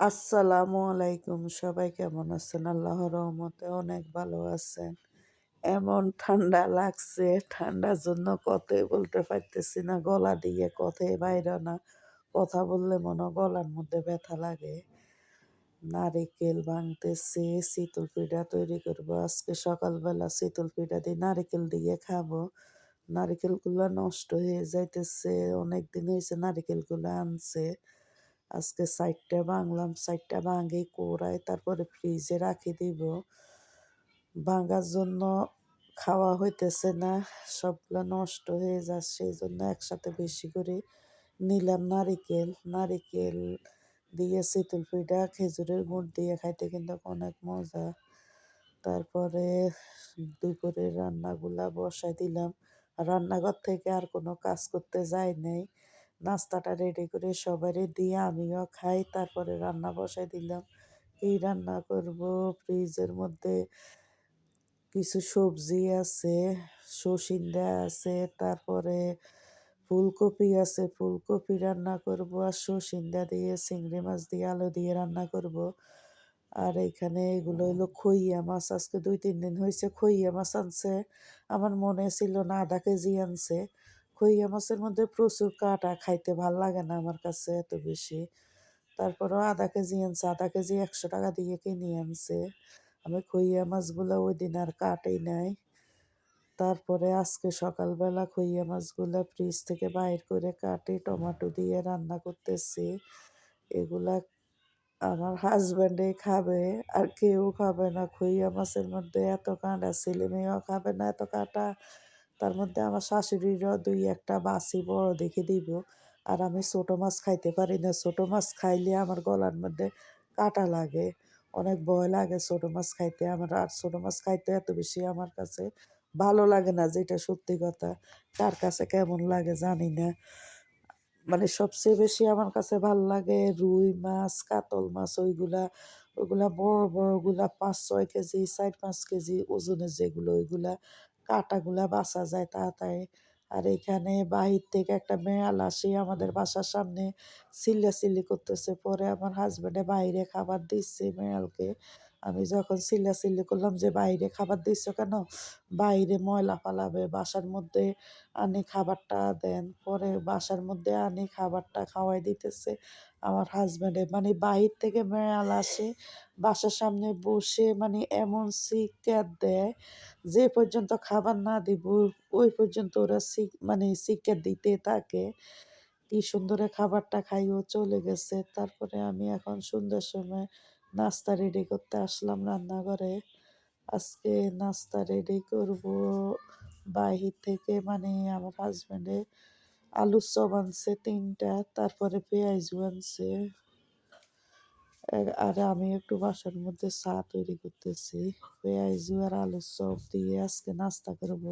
আসসালামু আলাইকুম। সবাই কেমন আছেন? আল্লাহর রহমতে অনেক ভালো আছেন। এমন ঠান্ডা লাগছে, ঠান্ডার জন্য কথাই বলতে পারতেছি না, গলা দিয়ে কথাই বাইরে না। কথা বললে মনে গলার মধ্যে ব্যথা লাগে। নারিকেল ভাঙতেছি, শীতল পিঠা তৈরি করব। আজকে সকালবেলা শীতল পিঠা দিয়ে নারিকেল দিয়ে খাব। নারিকেলগুলো নষ্ট হয়ে যাইতেছে অনেক দিন হয়েছে নারিকেলগুলো আনছে। আজকে সাইডটা ভাঙলাম সাইডটা ভাঙে কোড়াই, তারপরে ফ্রিজে রাখি দিব। ভাঙার জন্য খাওয়া হইতেছে না, সবগুলো নষ্ট হয়ে যাচ্ছে সেই জন্য একসাথে বেশি করে নিলাম নারিকেল। নারিকেল দিয়ে শীতল পিঠা, খেজুরের গুড় দিয়ে খাইতে কিন্তু অনেক মজা। তারপরে দুপুরে রান্নাগুলা বসাই দিলাম। রান্নাঘর থেকে আর কোনো কাজ করতে যাই নাই। নাস্তাটা রেডি করে সবারই দিয়ে আমিও খাই। তারপরে রান্না বসাই দিলাম। কি রান্না করব? ফ্রিজের মধ্যে কিছু সবজি আছে সসিন্দা আছে, তারপরে ফুলকপি আছে। ফুলকপি রান্না করব আর সসিন্দা দিয়ে, চিংড়ি মাছ দিয়ে, আলু দিয়ে রান্না করব। আর এখানে এগুলো হলো খইয়া মাছ। আজকে দুই তিন দিন হয়েছে খইয়া মাছ আনছে। আমার মনে ছিল না আধা কেজি আনছে। খইয়া মাছের মধ্যে প্রচুর কাটা খাইতে ভালো লাগে না আমার কাছে এত বেশি। তারপরেও আধা কেজি আনছে, আধা কেজি একশো টাকা দিয়ে কিনে আনছে। আমি খইয়া মাছগুলো ওই দিন আর কাটেই নাই। তারপরে আজকে সকালবেলা খইয়া মাছগুলো ফ্রিজ থেকে বাইর করে কাটে, টমেটো দিয়ে রান্না করতেছি। এগুলা আমার হাজব্যান্ডে খাবে আর কেউ খাবে না। খইয়া মাছের মধ্যে এত কাঁটা, ছেলে মেয়েও খাবে না এত কাঁটা। তার মধ্যে আমার শাশুড়িরও দুই একটা বাসি বড় দেখে দিব। আর আমি ছোটো মাছ খাইতে পারি না। ছোটো মাছ খাইলে আমার গলার মধ্যে কাটা লাগে। অনেক ভয় লাগে ছোটো মাছ খাইতে। আমার আর ছোটো মাছ খাইতে এত বেশি আমার কাছে ভালো লাগে না যেটা সত্যি কথা। কার কাছে কেমন লাগে জানি না। মানে সবচেয়ে বেশি আমার কাছে ভালো লাগে রুই মাছ, কাতল মাছ ওইগুলা। ওইগুলা বড় বড়গুলা পাঁচ ছয় কেজি চার পাঁচ কেজি ওজনের যেগুলো ওইগুলা। কাঁটাগুলা বাসা যায় তাড়াতাড়ি। আর এখানে বাহির থেকে একটা মেয়াল আসে আমাদের বাসার সামনে চিল্লাচিল্লি করতেছে। পরে আমার হাজব্যান্ডে বাইরে খাবার দিচ্ছে মেয়ালকে। আমি যখন চিল্লাচিল্লি করলাম যে, বাইরে খাবার দিচ্ছ কেন? বাইরে ময়লা ফালাবে, বাসার মধ্যে আনি খাবারটা দেন। পরে বাসার মধ্যে আনি খাবারটা খাওয়াই দিতেছে আমার হাজব্যান্ডে মানে বাহির থেকে মেয়াল আসে, বাসার সামনে বসে মানে এমন চিৎকার দেয় যে পর্যন্ত খাবার না দিব, ওই পর্যন্ত ওরা চিক মানে চিৎকার দিতে থাকে। কি সুন্দরে খাবারটা খাইও চলে গেছে। তারপরে আমি এখন সন্ধ্যার সময় নাস্তা রেডি করতে আসলাম রান্নাঘরে। আজকে নাস্তা রেডি করব বাহির থেকে মানে আমার হাজব্যান্ডে আলুর চপ আনছে তিনটা, তারপরে পেঁয়াজু আনছে। আর আমি একটু বাসার মধ্যে চা তৈরি করতেছি। পেঁয়াজু আর আলুর চপ দিয়ে আজকে নাস্তা করব।